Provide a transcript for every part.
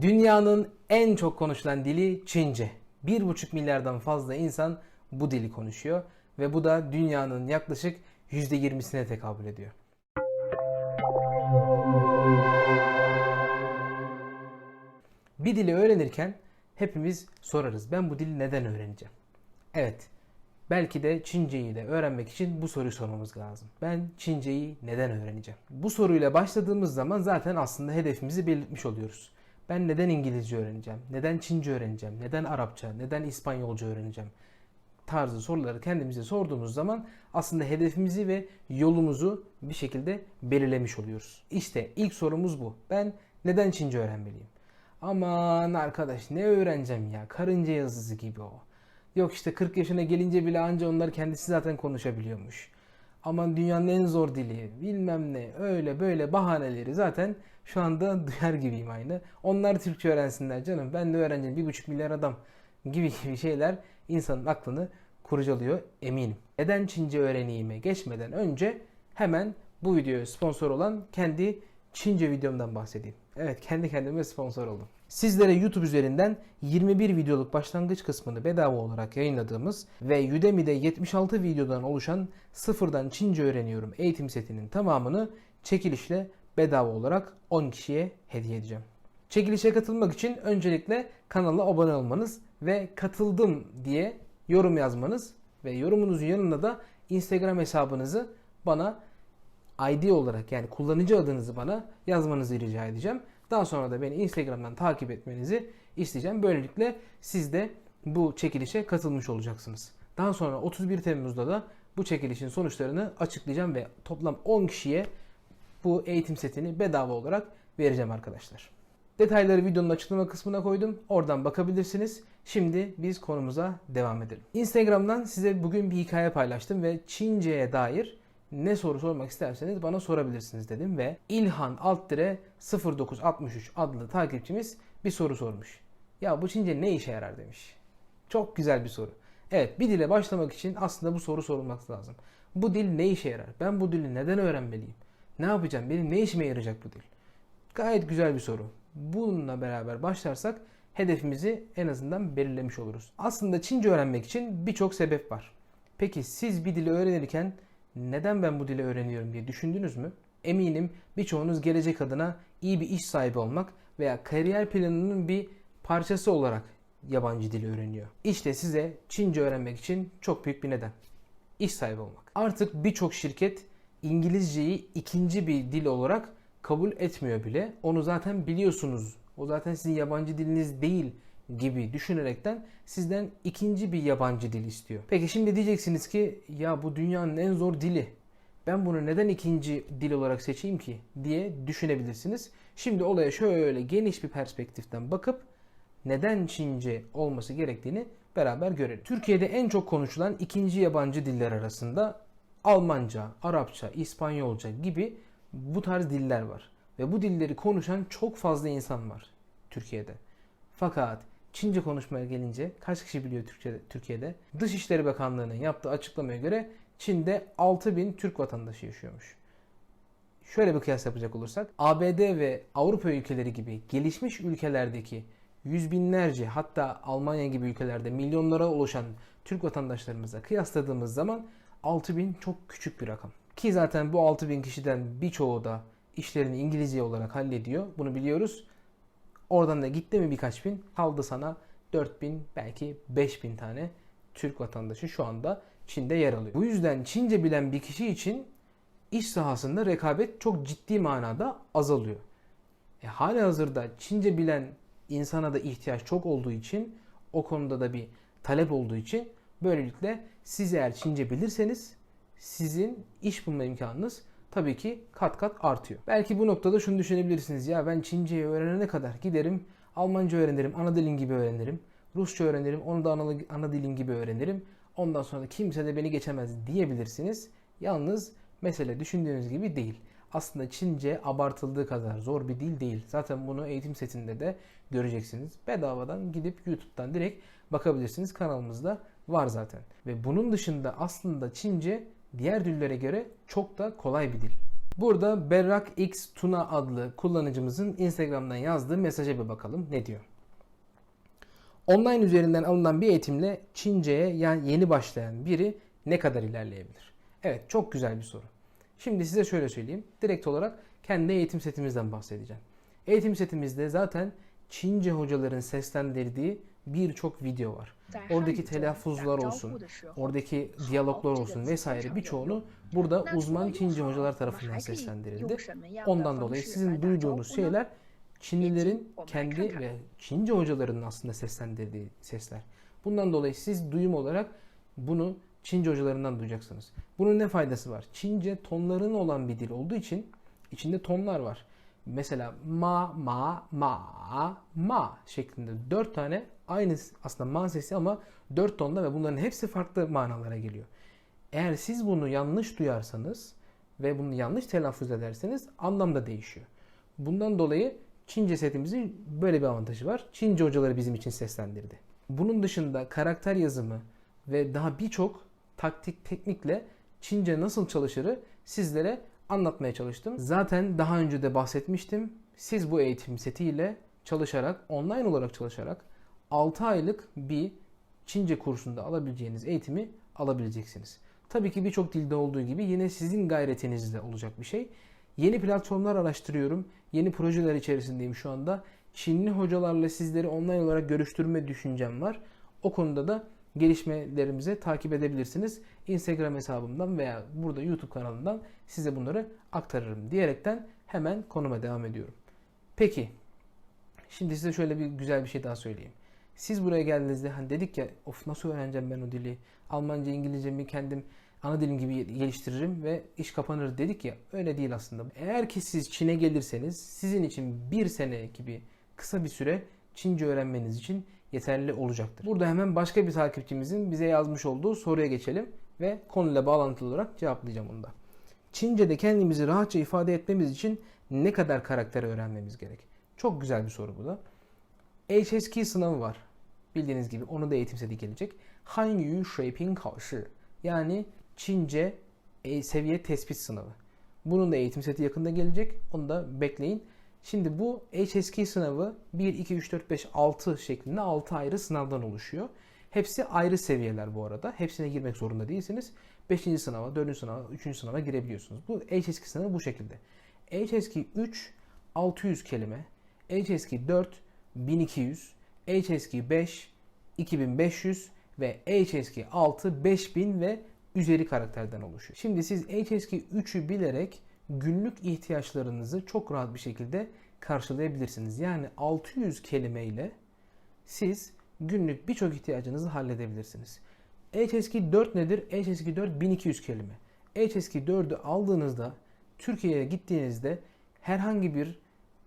Dünyanın en çok konuşulan dili Çince. 1,5 milyardan fazla insan bu dili konuşuyor ve bu da dünyanın yaklaşık %20'sine tekabül ediyor. Bir dili öğrenirken hepimiz sorarız. Ben bu dili neden öğreneceğim? Evet. Belki de Çinceyi de öğrenmek için bu soruyu sormamız lazım. Ben Çinceyi neden öğreneceğim? Bu soruyla başladığımız zaman zaten aslında hedefimizi belirtmiş oluyoruz. Ben neden İngilizce öğreneceğim? Neden Çince öğreneceğim? Neden Arapça? Neden İspanyolca öğreneceğim? tarzı soruları kendimize sorduğumuz zaman aslında hedefimizi ve yolumuzu bir şekilde belirlemiş oluyoruz. İşte ilk sorumuz bu. Ben neden Çince öğrenmeliyim? Aman arkadaş ne öğreneceğim ya? Karınca yazısı gibi o. Yok işte 40 yaşına gelince bile anca onlar kendisi zaten konuşabiliyormuş. Aman dünyanın en zor dili bilmem ne öyle böyle bahaneleri zaten şu anda duyar gibiyim aynı. Onlar Türkçe öğrensinler canım ben de öğreneceğim bir buçuk milyar adam gibi gibi şeyler insanın aklını kurcalıyor eminim. Neden Çince öğreneyime geçmeden önce hemen bu videoya sponsor olan kendi Çince videomdan bahsedeyim. Evet kendi kendime sponsor oldum. Sizlere YouTube üzerinden 21 videoluk başlangıç kısmını bedava olarak yayınladığımız ve Udemy'de 76 videodan oluşan sıfırdan Çince öğreniyorum eğitim setinin tamamını çekilişle bedava olarak 10 kişiye hediye edeceğim. Çekilişe katılmak için öncelikle kanala abone olmanız ve katıldım diye yorum yazmanız ve yorumunuzun yanında da Instagram hesabınızı bana ID olarak yani kullanıcı adınızı bana yazmanızı rica edeceğim. Daha sonra da beni Instagram'dan takip etmenizi isteyeceğim. Böylelikle siz de bu çekilişe katılmış olacaksınız. Daha sonra 31 Temmuz'da da bu çekilişin sonuçlarını açıklayacağım ve toplam 10 kişiye bu eğitim setini bedava olarak vereceğim arkadaşlar. Detayları videonun açıklama kısmına koydum. Oradan bakabilirsiniz. Şimdi biz konumuza devam edelim. Instagram'dan size bugün bir hikaye paylaştım ve Çince'ye dair ne soru sormak isterseniz bana sorabilirsiniz dedim ve İlhan Alttire 0963 adlı takipçimiz bir soru sormuş. Ya bu Çince ne işe yarar demiş. Çok güzel bir soru. Evet bir dile başlamak için aslında bu soru sorulması lazım. Bu dil ne işe yarar? Ben bu dili neden öğrenmeliyim? Ne yapacağım? Benim ne işime yarayacak bu dil? Gayet güzel bir soru. Bununla beraber başlarsak hedefimizi en azından belirlemiş oluruz. Aslında Çince öğrenmek için birçok sebep var. Peki siz bir dili öğrenirken neden ben bu dili öğreniyorum diye düşündünüz mü? Eminim birçoğunuz gelecek adına iyi bir iş sahibi olmak veya kariyer planının bir parçası olarak yabancı dili öğreniyor. İşte size Çince öğrenmek için çok büyük bir neden. İş sahibi olmak. Artık birçok şirket İngilizceyi ikinci bir dil olarak kabul etmiyor bile. Onu zaten biliyorsunuz. O zaten sizin yabancı diliniz değil gibi düşünerekten sizden ikinci bir yabancı dil istiyor. Peki şimdi diyeceksiniz ki ya bu dünyanın en zor dili. Ben bunu neden ikinci dil olarak seçeyim ki diye düşünebilirsiniz. Şimdi olaya şöyle geniş bir perspektiften bakıp neden Çince olması gerektiğini beraber görelim. Türkiye'de en çok konuşulan ikinci yabancı diller arasında Almanca, Arapça, İspanyolca gibi bu tarz diller var. Ve bu dilleri konuşan çok fazla insan var Türkiye'de. Fakat Çince konuşmaya gelince kaç kişi biliyor Türkçe, Türkiye'de? Dışişleri Bakanlığı'nın yaptığı açıklamaya göre Çin'de 6000 Türk vatandaşı yaşıyormuş. Şöyle bir kıyas yapacak olursak ABD ve Avrupa ülkeleri gibi gelişmiş ülkelerdeki yüz binlerce hatta Almanya gibi ülkelerde milyonlara ulaşan Türk vatandaşlarımıza kıyasladığımız zaman 6000 çok küçük bir rakam. Ki zaten bu 6000 kişiden birçoğu da işlerini İngilizce olarak hallediyor. Bunu biliyoruz. Oradan da gitti mi birkaç bin kaldı sana 4000 belki 5000 tane Türk vatandaşı şu anda Çin'de yer alıyor. Bu yüzden Çince bilen bir kişi için iş sahasında rekabet çok ciddi manada azalıyor. E, hali hazırda Çince bilen insana da ihtiyaç çok olduğu için o konuda da bir talep olduğu için böylelikle siz eğer Çince bilirseniz sizin iş bulma imkanınız tabii ki kat kat artıyor. Belki bu noktada şunu düşünebilirsiniz. Ya ben Çince'yi öğrenene kadar giderim Almanca öğrenirim, ana dilin gibi öğrenirim. Rusça öğrenirim, onu da ana, ana dilin gibi öğrenirim. Ondan sonra da kimse de beni geçemez diyebilirsiniz. Yalnız mesele düşündüğünüz gibi değil. Aslında Çince abartıldığı kadar zor bir dil değil. Zaten bunu eğitim setinde de göreceksiniz. Bedavadan gidip YouTube'dan direkt bakabilirsiniz. Kanalımızda var zaten. Ve bunun dışında aslında Çince diğer dillere göre çok da kolay bir dil. Burada Berrak X Tuna adlı kullanıcımızın Instagram'dan yazdığı mesaja bir bakalım ne diyor. Online üzerinden alınan bir eğitimle Çince'ye yani yeni başlayan biri ne kadar ilerleyebilir? Evet çok güzel bir soru. Şimdi size şöyle söyleyeyim. Direkt olarak kendi eğitim setimizden bahsedeceğim. Eğitim setimizde zaten Çince hocaların seslendirdiği birçok video var. Oradaki telaffuzlar olsun, oradaki diyaloglar olsun vesaire birçoğunu burada uzman Çince hocalar tarafından seslendirildi. Ondan dolayı sizin duyduğunuz şeyler Çinlilerin kendi ve Çince hocalarının aslında seslendirdiği sesler. Bundan dolayı siz duyum olarak bunu Çince hocalarından duyacaksınız. Bunun ne faydası var? Çince tonların olan bir dil olduğu için içinde tonlar var. Mesela ma, ma, ma, ma şeklinde dört tane aynı aslında ma sesi ama dört tonda ve bunların hepsi farklı manalara geliyor. Eğer siz bunu yanlış duyarsanız ve bunu yanlış telaffuz ederseniz anlam da değişiyor. Bundan dolayı Çince setimizin böyle bir avantajı var. Çince hocaları bizim için seslendirdi. Bunun dışında karakter yazımı ve daha birçok taktik teknikle Çince nasıl çalışırı sizlere anlatmaya çalıştım. Zaten daha önce de bahsetmiştim. Siz bu eğitim setiyle çalışarak, online olarak çalışarak 6 aylık bir Çince kursunda alabileceğiniz eğitimi alabileceksiniz. Tabii ki birçok dilde olduğu gibi yine sizin gayretinizde olacak bir şey. Yeni platformlar araştırıyorum. Yeni projeler içerisindeyim şu anda. Çinli hocalarla sizleri online olarak görüştürme düşüncem var. O konuda da gelişmelerimizi takip edebilirsiniz. Instagram hesabımdan veya burada YouTube kanalından size bunları aktarırım diyerekten hemen konuma devam ediyorum. Peki şimdi size şöyle bir güzel bir şey daha söyleyeyim. Siz buraya geldiğinizde hani dedik ya of nasıl öğreneceğim ben o dili? Almanca, İngilizce mi kendim ana dilim gibi geliştiririm ve iş kapanır dedik ya öyle değil aslında. Eğer ki siz Çin'e gelirseniz sizin için bir sene gibi kısa bir süre Çince öğrenmeniz için yeterli olacaktır. Burada hemen başka bir takipçimizin bize yazmış olduğu soruya geçelim ve konuyla bağlantılı olarak cevaplayacağım onu da. Çince'de kendimizi rahatça ifade etmemiz için ne kadar karakter öğrenmemiz gerek? Çok güzel bir soru bu da. HSK sınavı var. Bildiğiniz gibi onu da eğitim seti gelecek. Hanyu Shuiping Kaoshi yani Çince e, seviye tespit sınavı. Bunun da eğitim seti yakında gelecek. Onu da bekleyin. Şimdi bu HSK sınavı 1, 2, 3, 4, 5, 6 şeklinde 6 ayrı sınavdan oluşuyor. Hepsi ayrı seviyeler bu arada. Hepsine girmek zorunda değilsiniz. 5. sınava, 4. sınava, 3. sınava girebiliyorsunuz. Bu HSK sınavı bu şekilde. HSK 3 600 kelime, HSK 4 1200, HSK 5 2500 ve HSK 6 5000 ve üzeri karakterden oluşuyor. Şimdi siz HSK 3'ü bilerek günlük ihtiyaçlarınızı çok rahat bir şekilde karşılayabilirsiniz. Yani 600 kelimeyle siz günlük birçok ihtiyacınızı halledebilirsiniz. HSK 4 nedir? HSK 4 1200 kelime. HSK 4'ü aldığınızda Türkiye'ye gittiğinizde herhangi bir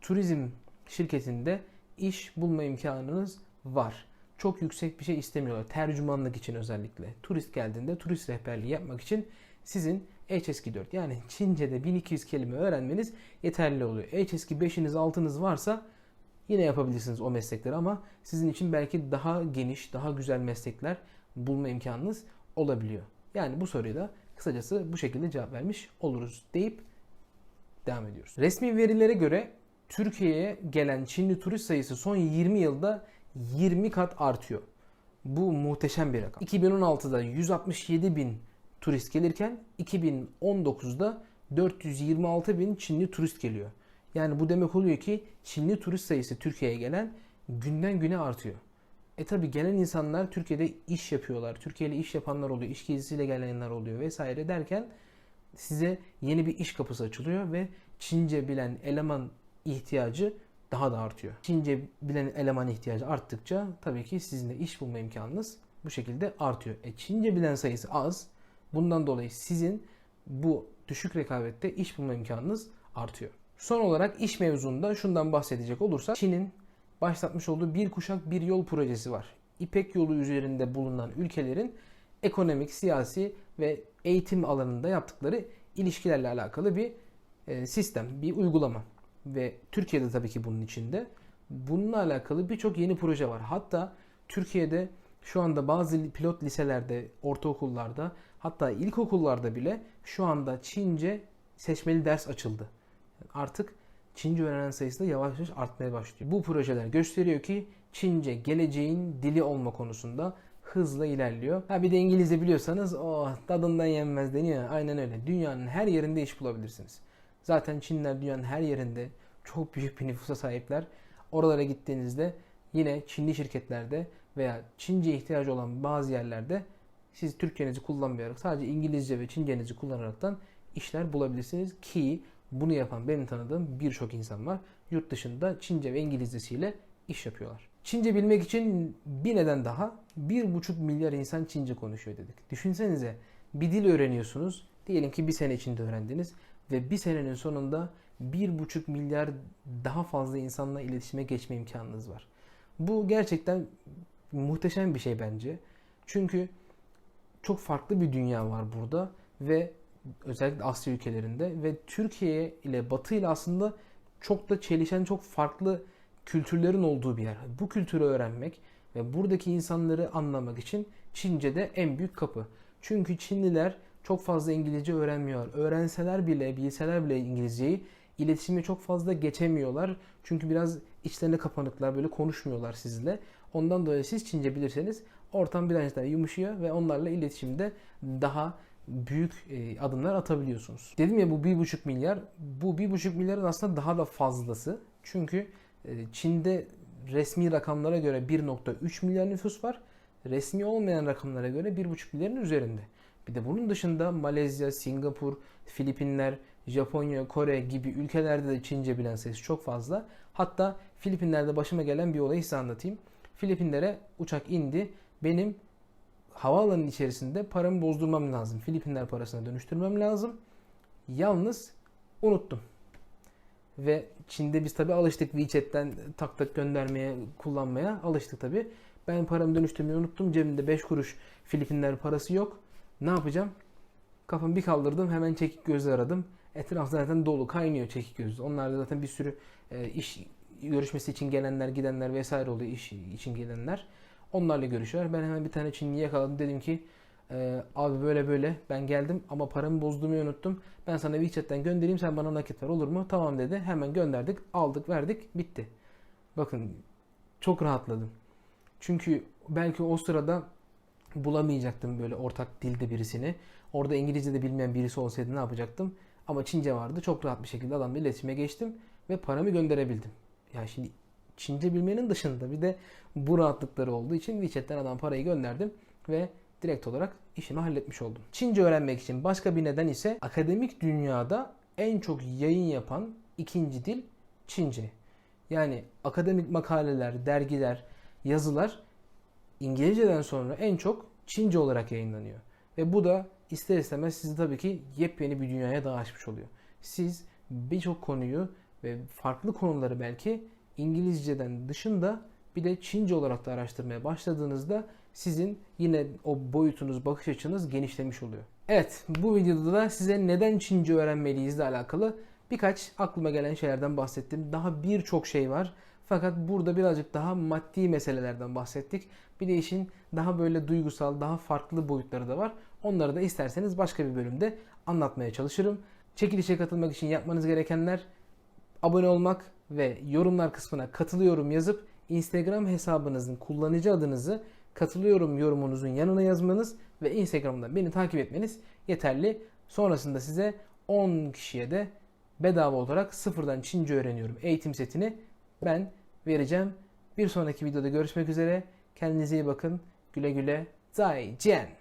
turizm şirketinde iş bulma imkanınız var. Çok yüksek bir şey istemiyorlar. Tercümanlık için özellikle. Turist geldiğinde turist rehberliği yapmak için sizin HSK 4 yani Çince'de 1200 kelime öğrenmeniz yeterli oluyor. HSK 5'iniz 6'nız varsa yine yapabilirsiniz o meslekleri ama sizin için belki daha geniş, daha güzel meslekler bulma imkanınız olabiliyor. Yani bu soruyu da kısacası bu şekilde cevap vermiş oluruz deyip devam ediyoruz. Resmi verilere göre Türkiye'ye gelen Çinli turist sayısı son 20 yılda 20 kat artıyor. Bu muhteşem bir rakam. 2016'da 167 bin turist gelirken 2019'da 426 bin Çinli turist geliyor. Yani bu demek oluyor ki Çinli turist sayısı Türkiye'ye gelen günden güne artıyor. E tabi gelen insanlar Türkiye'de iş yapıyorlar. Türkiye'li iş yapanlar oluyor. iş gezisiyle gelenler oluyor vesaire derken size yeni bir iş kapısı açılıyor ve Çince bilen eleman ihtiyacı daha da artıyor. Çince bilen eleman ihtiyacı arttıkça tabii ki sizin de iş bulma imkanınız bu şekilde artıyor. E Çince bilen sayısı az. Bundan dolayı sizin bu düşük rekabette iş bulma imkanınız artıyor. Son olarak iş mevzunda şundan bahsedecek olursak Çin'in başlatmış olduğu bir kuşak bir yol projesi var. İpek yolu üzerinde bulunan ülkelerin ekonomik, siyasi ve eğitim alanında yaptıkları ilişkilerle alakalı bir e, sistem, bir uygulama. Ve Türkiye'de tabii ki bunun içinde. Bununla alakalı birçok yeni proje var. Hatta Türkiye'de şu anda bazı pilot liselerde, ortaokullarda hatta ilkokullarda bile şu anda Çince seçmeli ders açıldı. Artık Çince öğrenen sayısı da yavaş yavaş artmaya başlıyor. Bu projeler gösteriyor ki Çince geleceğin dili olma konusunda hızla ilerliyor. Ha bir de İngilizce biliyorsanız oh tadından yenmez deniyor. Aynen öyle. Dünyanın her yerinde iş bulabilirsiniz. Zaten Çinliler dünyanın her yerinde çok büyük bir nüfusa sahipler. Oralara gittiğinizde yine Çinli şirketlerde veya Çince ihtiyacı olan bazı yerlerde siz Türkçenizi kullanmayarak sadece İngilizce ve Çincenizi kullanaraktan işler bulabilirsiniz ki bunu yapan benim tanıdığım birçok insan var. Yurt dışında Çince ve İngilizcesiyle iş yapıyorlar. Çince bilmek için bir neden daha 1,5 milyar insan Çince konuşuyor dedik. Düşünsenize bir dil öğreniyorsunuz. Diyelim ki bir sene içinde öğrendiniz ve bir senenin sonunda 1,5 milyar daha fazla insanla iletişime geçme imkanınız var. Bu gerçekten muhteşem bir şey bence. Çünkü çok farklı bir dünya var burada ve özellikle Asya ülkelerinde ve Türkiye ile Batı ile aslında çok da çelişen çok farklı kültürlerin olduğu bir yer. Bu kültürü öğrenmek ve buradaki insanları anlamak için Çince de en büyük kapı. Çünkü Çinliler çok fazla İngilizce öğrenmiyor. Öğrenseler bile, bilseler bile İngilizceyi iletişime çok fazla geçemiyorlar. Çünkü biraz içlerine kapanıklar, böyle konuşmuyorlar sizle. Ondan dolayı siz Çince bilirseniz ortam biraz daha yumuşuyor ve onlarla iletişimde daha büyük e, adımlar atabiliyorsunuz. Dedim ya bu 1,5 milyar. Bu 1,5 milyarın aslında daha da fazlası. Çünkü e, Çin'de resmi rakamlara göre 1.3 milyar nüfus var. Resmi olmayan rakamlara göre 1.5 milyarın üzerinde. Bir de bunun dışında Malezya, Singapur, Filipinler, Japonya, Kore gibi ülkelerde de Çince bilen sayısı çok fazla. Hatta Filipinler'de başıma gelen bir olayı size anlatayım. Filipinlere uçak indi. Benim havaalanının içerisinde paramı bozdurmam lazım. Filipinler parasına dönüştürmem lazım. Yalnız unuttum. Ve Çin'de biz tabi alıştık WeChat'ten tak tak göndermeye, kullanmaya alıştık tabi. Ben paramı dönüştürmeyi unuttum. Cebimde 5 kuruş Filipinler parası yok. Ne yapacağım? Kafamı bir kaldırdım. Hemen çekik gözlü aradım. Etraf zaten dolu kaynıyor çekik gözlü. Onlar da zaten bir sürü e, iş görüşmesi için gelenler, gidenler vesaire oluyor iş için gelenler. Onlarla görüşüyorlar. Ben hemen bir tane Çinli yakaladım. Dedim ki e, abi böyle böyle ben geldim ama paramı bozduğumu unuttum. Ben sana WeChat'ten göndereyim sen bana nakit ver olur mu? Tamam dedi. Hemen gönderdik. Aldık verdik. Bitti. Bakın çok rahatladım. Çünkü belki o sırada bulamayacaktım böyle ortak dilde birisini. Orada İngilizce de bilmeyen birisi olsaydı ne yapacaktım? Ama Çince vardı. Çok rahat bir şekilde adamla iletişime geçtim ve paramı gönderebildim. Ya şimdi Çince bilmenin dışında bir de bu rahatlıkları olduğu için WeChat'ten adam parayı gönderdim ve direkt olarak işimi halletmiş oldum. Çince öğrenmek için başka bir neden ise akademik dünyada en çok yayın yapan ikinci dil Çince. Yani akademik makaleler, dergiler, yazılar İngilizceden sonra en çok Çince olarak yayınlanıyor. Ve bu da ister istemez sizi tabii ki yepyeni bir dünyaya daha açmış oluyor. Siz birçok konuyu ve farklı konuları belki İngilizceden dışında bir de Çince olarak da araştırmaya başladığınızda sizin yine o boyutunuz, bakış açınız genişlemiş oluyor. Evet, bu videoda da size neden Çince öğrenmeliyiz ile alakalı birkaç aklıma gelen şeylerden bahsettim. Daha birçok şey var. Fakat burada birazcık daha maddi meselelerden bahsettik. Bir de işin daha böyle duygusal, daha farklı boyutları da var. Onları da isterseniz başka bir bölümde anlatmaya çalışırım. Çekilişe katılmak için yapmanız gerekenler abone olmak ve yorumlar kısmına katılıyorum yazıp Instagram hesabınızın kullanıcı adınızı katılıyorum yorumunuzun yanına yazmanız ve Instagram'da beni takip etmeniz yeterli. Sonrasında size 10 kişiye de bedava olarak sıfırdan Çince öğreniyorum eğitim setini ben vereceğim. Bir sonraki videoda görüşmek üzere. Kendinize iyi bakın. Güle güle. Zai Jian.